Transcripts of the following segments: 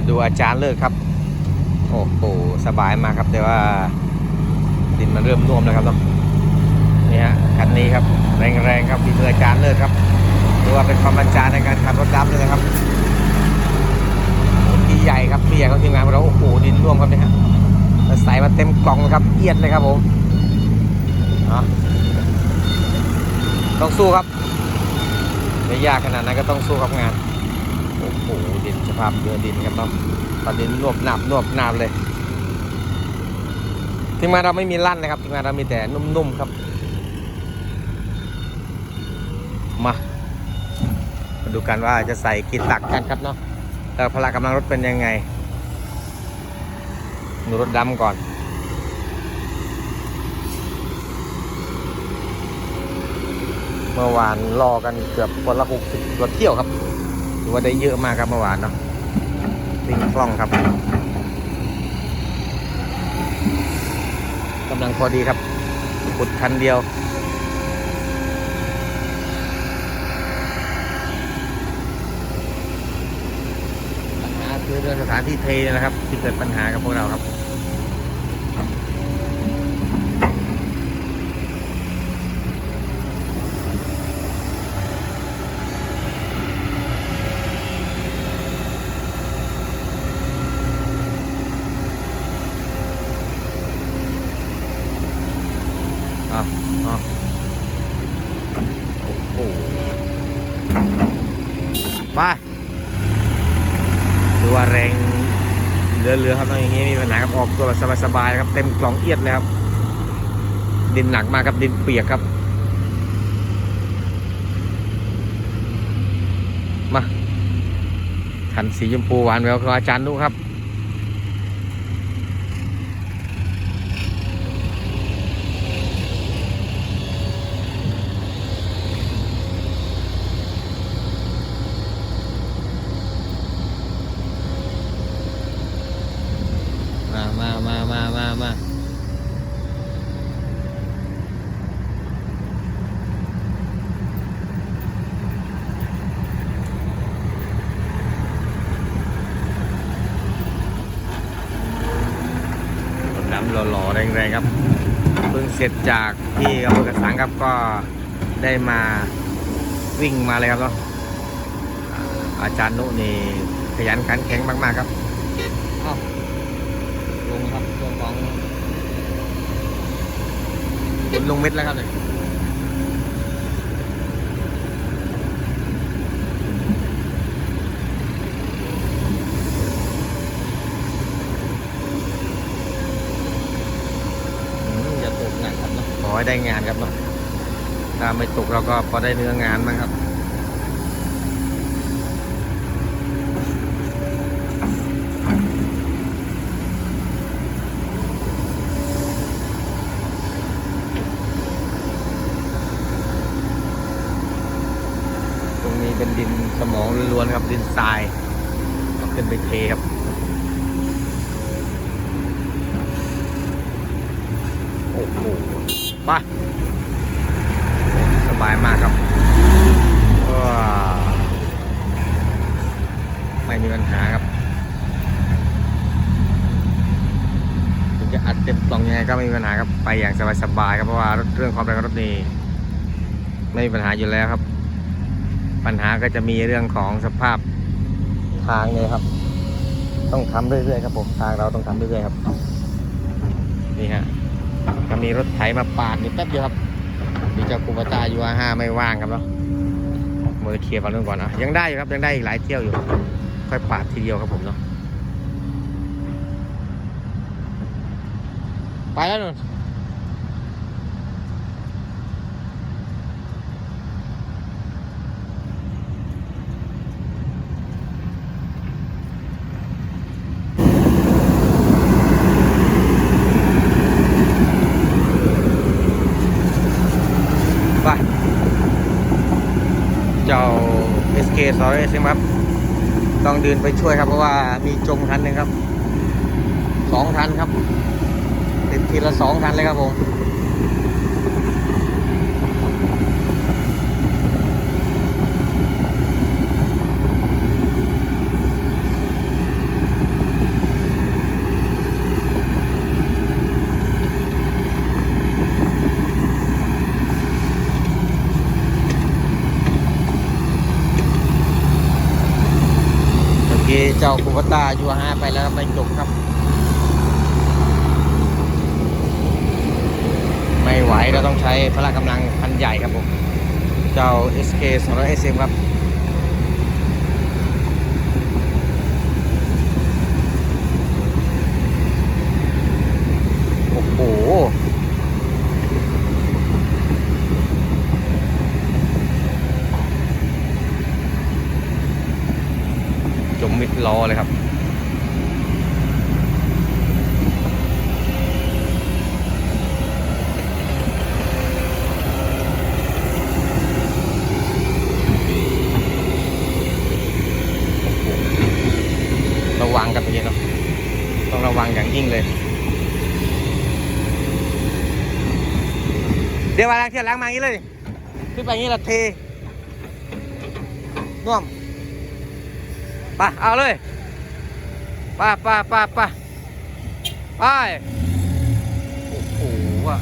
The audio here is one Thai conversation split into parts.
มาดูอาจารย์เลิกครับ โอ้โหสบายมากครับ แต่ว่าดินมันเริ่มน่วมแล้วครับเนาะนี่ฮะคันนี้ครับแรงๆครับมีมืออาจารย์เลิกครับถือว่าเป็นความอาจารย์ในการขับรถดำเลยนะครับพี่ใหญ่ครับพี่ใหญ่เของทีมงานของเราโอ้โหดินร่วมครับเนี่ยฮะใส่มาเต็มกล่องครับเอียดเลยครับผมต้องสู้ครับไม่ยากขนาดนั้นก็ต้องสู้ครับงาน หดินสภาพเรือดินครับเนาะตอนดินนวบหนาบนวบหนาบเลยทีมงานเราไม่มีลั่นนะครับทีมงานเรามีแต่นุ่มๆครับ มามาดูกันว่าจะใส่กี่ตักกันครับเนาะแต่พละกำลังรถเป็นยังไงดูรถดำก่อนเมื่อวานรอกันเกือบคนละหกสิบรถเที่ยวครับ ถือว่าได้เยอะมากครับเมื่อวานเนาะวิ่งคล่องครับกำลังพอดีครับขุดคันเดียวปัญหาคือเรื่องสถานที่เทนี่นะครับที่เกิดปัญหากับพวกเราครับ อะอะโอ้โห ไปดูว่าแรงเรือๆครับน้องอย่างนี้มีปัญหาครับออกตัวแบบสบายๆครับเต็มกล่องเอียดเลยครับ ดินหนักมากครับดินเปียกครับ มาขันสีชมพูหวานแววของอาจารย์นุครับ มามามามามาน้ำหล่อๆแรงๆครับ เพิ่งเสร็จจากที่อำเภอกระสังครับก็ได้มาวิ่งมาเลยครับเนาะอาจารย์นุนี่ขยันขันแข็งมากๆครับ งครับช่วงของฝนลงเม็ดแล้วครับเนี่ยอืมอย่าตกหนักครับเนาะขอให้ได้งานครับเนาะถ้าไม่ตกเราก็พอได้เนื้องานมั้งครับ ตรงนี้เป็นดินสมองล้วนๆครับดินทรายเอาขึ้นไปเทครับ โอ้โหไปสบายมากครับไม่มีปัญหาครับถึงจะอัดเต็มกล่องยังไงก็ไม่มีปัญหาครับไปอย่างสบายๆครับเพราะว่ารถเรื่องความแรงรถนี่ไม่มีปัญหาอยู่แล้วครับ ปัญหาก็จะมีเรื่องของสภาพทางเนี่ยครับ ต้องทำเรื่อยๆครับผมทางเราต้องทำเรื่อยๆครับนี่ฮะ ก็มีรถไถมาปาดนี่แป๊บเดียวครับดีเจ้าคูปตายูอาห้าไม่ว่างครับเนาะมือเคลียร์ฝั่งนู้นก่อนนะยังได้อยู่ครับยังได้อีกหลายเที่ยวอยู่ ค่อยปาดทีเดียวครับผมเนาะไปแล้วนุ่น ไปเจ้า SK สอรเรสครับ ต้องเดินไปช่วยครับ เพราะว่ามีจมทันหนึ่งครับสองทันครับ ติดทีละสองทันเลยครับผม เจ้าคุปต้ายูห้าไปแล้วไปจบครับ ไม่ไหวเราต้องใช้พละกำลังพันใหญ่ครับผม เจ้า SK 200 SM ครับ โอ้โห จมมิดล้อเลยครับ ระวังกันไปเยอะเนาะต้องระวังอย่างยิ่งเลย เดี๋ยวมาล้างเทียนล้างมาอย่างนี้เลย ขึ้นไปอย่างนี้ละเทน่วม ไปเอาเลยไปไปไปไปไปโอ้โหว่ะ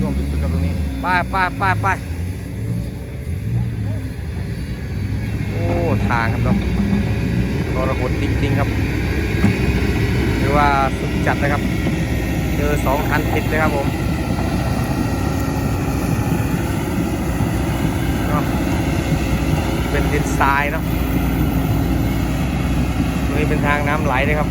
น่วมสุดๆกับตรงนี้ไปไปไปไปโอ้ทางครับเนาะทรหดจริงๆครับหรือว่าสุดจัดนะครับเจอสองคันติดเลยครับผมเนาะเป็นดินทรายเนาะตรง นี้เป็นทางน้ำไหลเลยครับ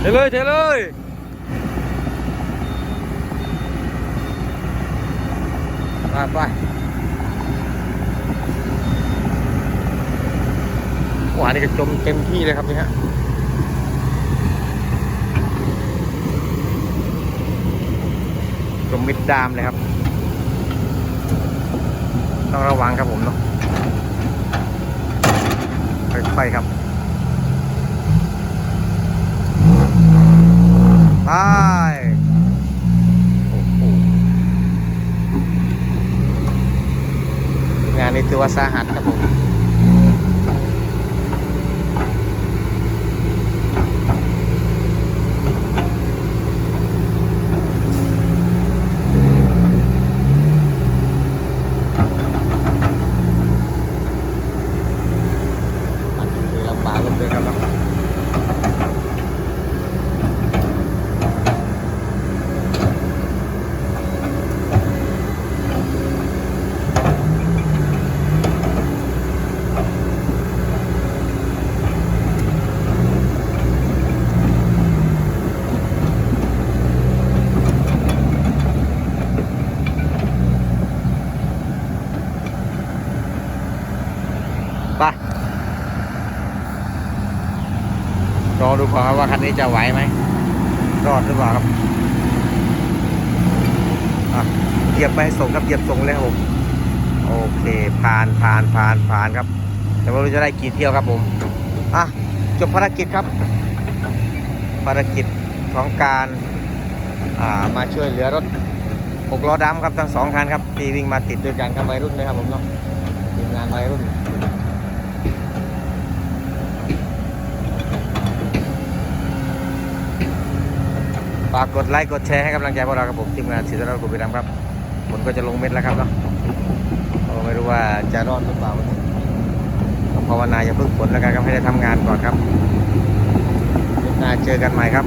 เทเลยเทเลยไปไป หวานนี่ก็จมเต็มที่เลยครับนี่ฮะจมมิดดามเลยครับ ต้องระวังครับผมเนาะค่อยๆครับไปงานนี้ถือว่าสาหัสครับผม มันคือลำบากลงเลยครับเนาะ ไป รอดูก่อนครับว่าคันนี้จะไหวไหมรอดหรือเปล่าครับเหยียบไปส่งครับเหยียบส่งเลยครับผมโอเคผ่านผ่านผ่านผ่านครับ แต่ว่าเราจะได้กี่เที่ยวครับผมอะจบภารกิจครับ ภารกิจของการามาช่วยเหลือรถหกล้อดำครับทั้งสองคันครับที่วิ่งมาติดด้วยกันครับวัยรุ่นเลยครับผมเนาะทีมงานวัยรุ่น ฝากกดไลค์กดแชร์ให้กำลังใจพวกเราครับผมทีมงานศิลป์กุบิรัมครับฝนก็จะลงเม็ดแล้วครับเนาะก็ไม่รู้ว่าจะรอดหรือเปล่าวันนี้ก็ภาวนาอย่าเพิ่งฝนแล้วกันครับให้ได้ทำงานก่อนครับเดือนหน้าเจอกันใหม่ครับ